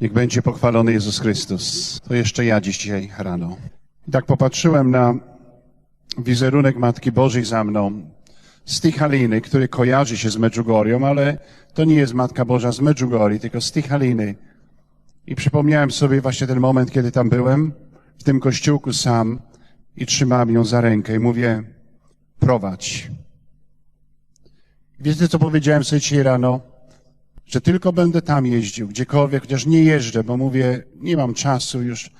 Niech będzie pochwalony Jezus Chrystus. To jeszcze ja dzisiaj rano. I tak popatrzyłem na wizerunek Matki Bożej za mną z Tichaliny, który kojarzy się z Medjugorją, ale to nie jest Matka Boża z Medjugorji, tylko z Tichaliny. I przypomniałem sobie właśnie ten moment, kiedy tam byłem, w tym kościółku sam i trzymałem ją za rękę i mówię, prowadź. Wiecie, co powiedziałem sobie dzisiaj rano? Że tylko będę tam jeździł, gdziekolwiek, chociaż nie jeżdżę, bo mówię, nie mam czasu już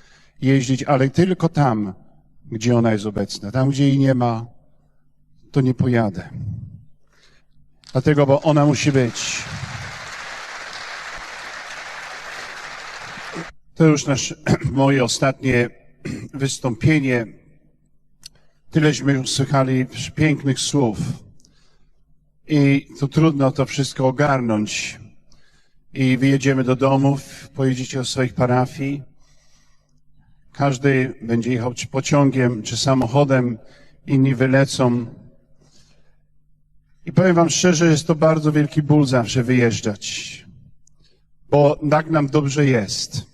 jeździć, ale tylko tam, gdzie ona jest obecna. Tam, gdzie jej nie ma, to nie pojadę. Dlatego, bo ona musi być. To już nasz, moje ostatnie wystąpienie. Tyleśmy słuchali pięknych słów. I to trudno to wszystko ogarnąć. I wyjedziemy do domów, pojedziecie do swoich parafii. Każdy będzie jechał czy pociągiem, czy samochodem, inni wylecą. I powiem wam szczerze, jest to bardzo wielki ból zawsze wyjeżdżać. Bo tak nam dobrze jest.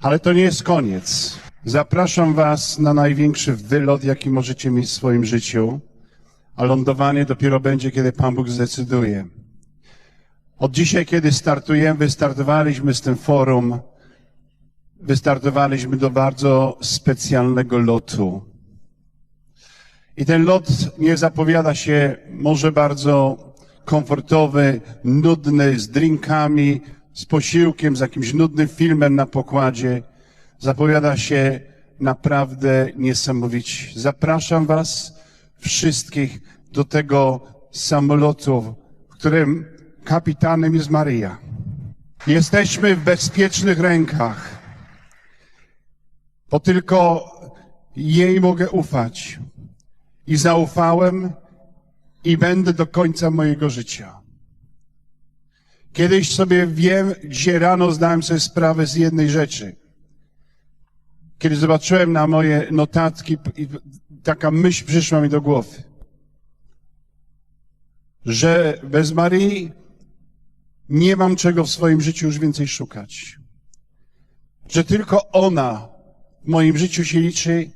Ale to nie jest koniec. Zapraszam was na największy wylot, jaki możecie mieć w swoim życiu. A lądowanie dopiero będzie, kiedy Pan Bóg zdecyduje. Od dzisiaj, kiedy startujemy, wystartowaliśmy z tym forum, wystartowaliśmy do bardzo specjalnego lotu. I ten lot nie zapowiada się może bardzo komfortowy, nudny, z drinkami, z posiłkiem, z jakimś nudnym filmem na pokładzie. Zapowiada się naprawdę niesamowicie. Zapraszam Was wszystkich do tego samolotu, w którym kapitanem jest Maryja. Jesteśmy w bezpiecznych rękach, bo tylko jej mogę ufać. I zaufałem i będę do końca mojego życia. Kiedyś sobie wiem, gdzie rano zdałem sobie sprawę z jednej rzeczy. Kiedy zobaczyłem na moje notatki, taka myśl przyszła mi do głowy, że bez Maryi nie mam czego w swoim życiu już więcej szukać. Że tylko ona w moim życiu się liczy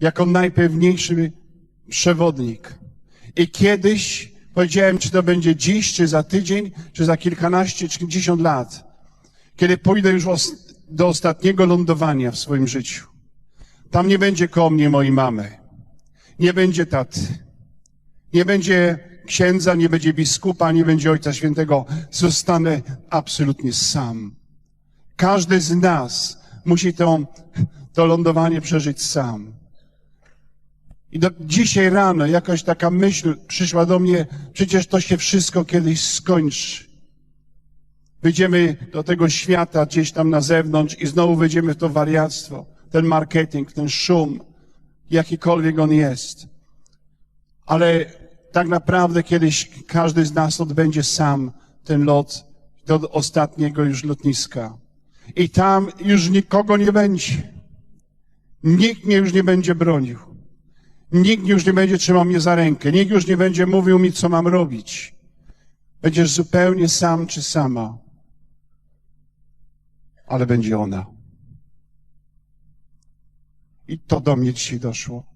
jako najpewniejszy przewodnik. I kiedyś powiedziałem, czy to będzie dziś, czy za tydzień, czy za kilkanaście, czy kilkadziesiąt lat, kiedy pójdę już do ostatniego lądowania w swoim życiu. Tam nie będzie koło mnie mojej mamy. Nie będzie taty. Nie będzie księdza, nie będzie biskupa, nie będzie Ojca Świętego. Zostanę absolutnie sam. Każdy z nas musi to, to lądowanie przeżyć sam. I do, dzisiaj rano jakaś taka myśl przyszła do mnie, przecież to się wszystko kiedyś skończy. Wyjdziemy do tego świata gdzieś tam na zewnątrz i znowu wejdziemy w to wariactwo, ten marketing, ten szum, jakikolwiek on jest. Ale tak naprawdę kiedyś każdy z nas odbędzie sam ten lot do ostatniego już lotniska. I tam już nikogo nie będzie. Nikt mnie już nie będzie bronił. Nikt już nie będzie trzymał mnie za rękę. Nikt już nie będzie mówił mi, co mam robić. Będziesz zupełnie sam czy sama. Ale będzie ona. I to do mnie dzisiaj doszło.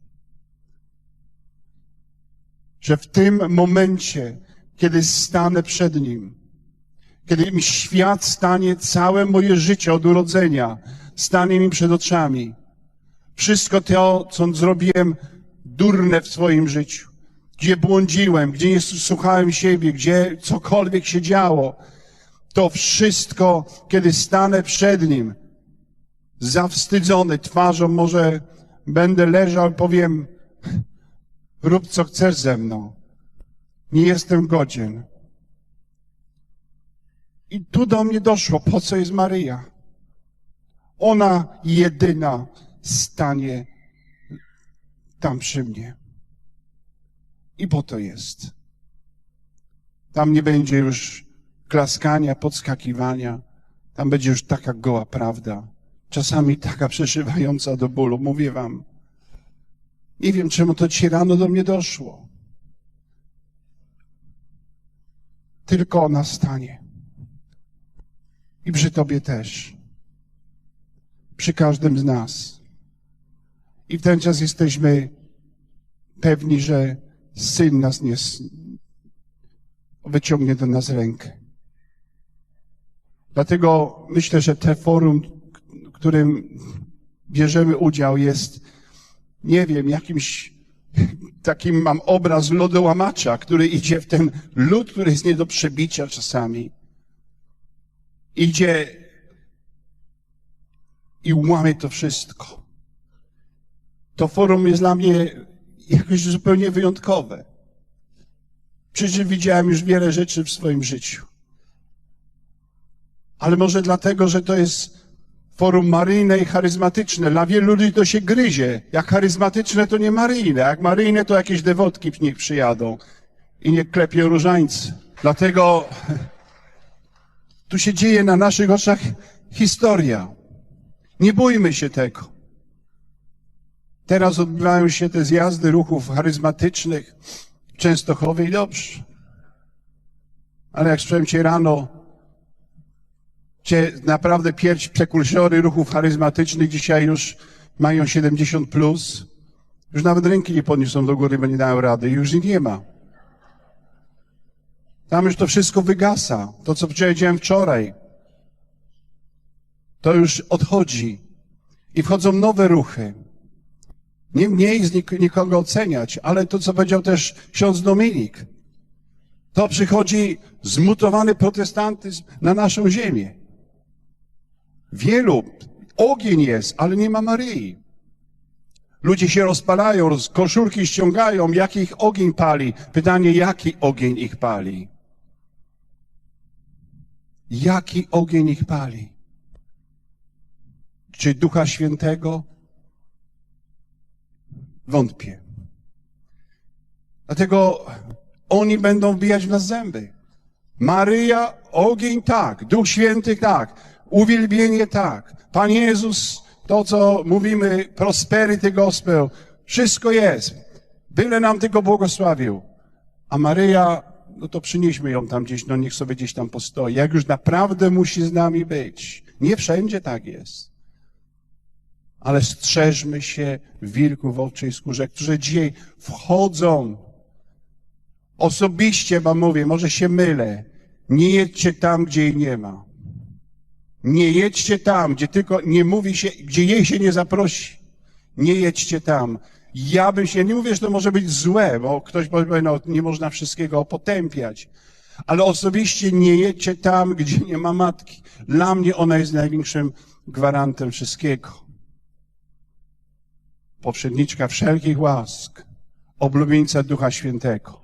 Że w tym momencie, kiedy stanę przed Nim, kiedy mi świat stanie, całe moje życie od urodzenia, stanie mi przed oczami. Wszystko to, co zrobiłem durne w swoim życiu, gdzie błądziłem, gdzie nie słuchałem siebie, gdzie cokolwiek się działo, to wszystko, kiedy stanę przed Nim, zawstydzony twarzą, może będę leżał i powiem, rób co chcesz ze mną. Nie jestem godzien. I tu do mnie doszło, po co jest Maryja. Ona jedyna stanie tam przy mnie. I po to jest. Tam nie będzie już klaskania, podskakiwania. Tam będzie już taka goła prawda. Czasami taka przeszywająca do bólu. Mówię wam. Nie wiem, czemu to dzisiaj rano do mnie doszło. Tylko ona stanie. I przy Tobie też. Przy każdym z nas. I w ten czas jesteśmy pewni, że Syn nas nie wyciągnie do nas rękę. Dlatego myślę, że te forum, w którym bierzemy udział, jest, nie wiem, jakimś takim mam obraz lodołamacza, który idzie w ten lód, który jest nie do przebicia czasami. Idzie i łamie to wszystko. To forum jest dla mnie jakoś zupełnie wyjątkowe. Przecież widziałem już wiele rzeczy w swoim życiu. Ale może dlatego, że to jest forum maryjne i charyzmatyczne. Dla wielu ludzi to się gryzie. Jak charyzmatyczne, to nie maryjne. Jak maryjne, to jakieś dewotki niech przyjadą i niech klepią różańce. Dlatego tu się dzieje na naszych oczach historia. Nie bójmy się tego. Teraz odbywają się te zjazdy ruchów charyzmatycznych w Częstochowie i dobrze. Ale jak cię rano, gdzie naprawdę pierwsi prekursory ruchów charyzmatycznych dzisiaj już mają 70 plus, już nawet ręki nie podniosą do góry, bo nie dają rady, już ich nie ma. Tam już to wszystko wygasa. To, co powiedziałem wczoraj, to już odchodzi. I wchodzą nowe ruchy. Nie mniej z nik- nikogo oceniać, ale to, co powiedział też ksiądz Dominik. To przychodzi zmutowany protestantyzm na naszą ziemię. Wielu, ogień jest, ale nie ma Maryi. Ludzie się rozpalają, roz- koszulki ściągają, jaki ich ogień pali. Pytanie, jaki ogień ich pali? Jaki ogień ich pali? Czy Ducha Świętego? Wątpię. Dlatego oni będą wbijać w nas zęby. Maryja, ogień tak, Duch Święty tak, uwielbienie tak, Pan Jezus, to co mówimy, prosperity gospel, wszystko jest. Byle nam tylko błogosławił. A Maryja, no to przynieśmy ją tam gdzieś, no niech sobie gdzieś tam postoi. Jak już naprawdę musi z nami być. Nie wszędzie tak jest. Ale strzeżmy się wilków w owczej skórze, którzy dzisiaj wchodzą Osobiście wam mówię, może się mylę. Nie jedźcie tam, gdzie jej nie ma. Nie jedźcie tam, gdzie tylko nie mówi się, gdzie jej się nie zaprosi. Nie jedźcie tam. Ja bym się, nie mówię, że to może być złe, bo ktoś powie, no nie można wszystkiego potępiać. Ale osobiście nie jedźcie tam, gdzie nie ma matki. Dla mnie ona jest największym gwarantem wszystkiego. Poprzedniczka wszelkich łask, oblubieńca Ducha Świętego.